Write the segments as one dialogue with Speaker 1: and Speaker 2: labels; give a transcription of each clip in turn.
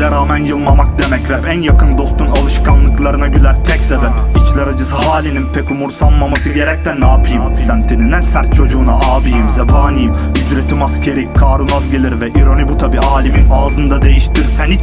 Speaker 1: hemen yılmamak demek rap. En yakın dostun alışkanlıklarına güler tek sebep. İçler acısı halinin pek umursanmaması gerek de ne yapayım? Semtinin en sert çocuğuna abiyim zebaniyim. Ücretim askeri karun az gelir ve ironi bu tabi alimin Ağzında değiştir sen it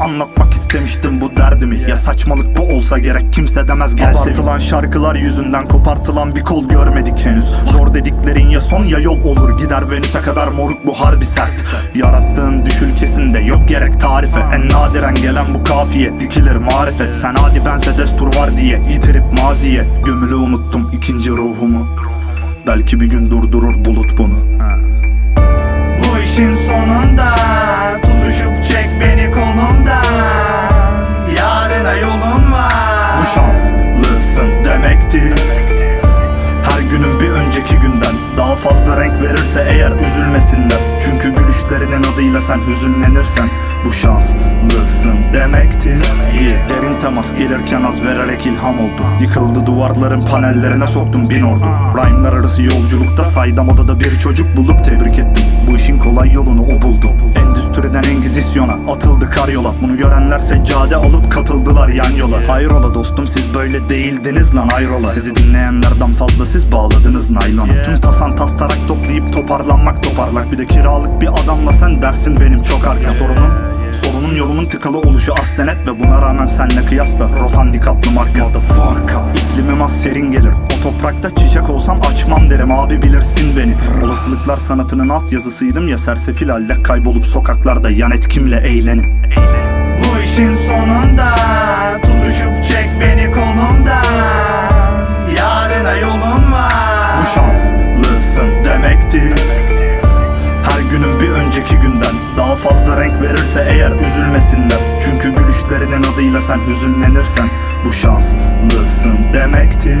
Speaker 1: anlatmak istemiştim bu derdimi. Ya saçmalık bu olsa gerek kimse demez gel Abartılan şarkılar yüzünden kopartılan bir kol görmedik henüz. Zor dediklerin ya son ya yol olur. Gider Venüs'e kadar moruk bu harbi sert. Yarattığın düş ülkesinde yok gerek tarife. En nadiren gelen bu kafiye dikilir marifet. Sen hadi bense destur var diye yitirip maziye. Gömülü unuttum ikinci ruhumu. Belki bir gün durdurur bulut bunu verirse eğer üzülmesinler. Çünkü gülüşlerinin adıyla sen hüzünlenirsen Bu şanslısın demektir. İyi derin temas gelirken az vererek ilham oldu. Yıkıldı duvarların panellerine soktum bin ordu. Rhyme'lar arası yolculukta saydam odada bir çocuk bulup tebrik ettim. Bu işin kolay yolunu o buldu Bunu görenler seccade alıp katıldılar yan yola. Hayrola dostum siz böyle değildiniz lan hayrola. Sizi dinleyenlerden fazla siz bağladınız naylona. Tüm tasan tas tarak toplayıp toparlanmak toparlak. Bir de kiralık bir adamla sen dersin benim çok arka sorunum Solunun yolunun tıkalı oluşu aslen et Ve buna rağmen senle kıyasla rot handikaplı marka. Motherfucker. İklimim az serin gelir. O toprakta çiçek olsam açmam derim. Abi bilirsin beni. Olasılıklar sanatının altyazısıydım ya Sersefil halle kaybolup sokaklarda yan etkimle eğlenin verirse eğer üzülmesinler. Çünkü gülüşlerinin adıyla sen hüzünlenirsen Bu şanslısın demektir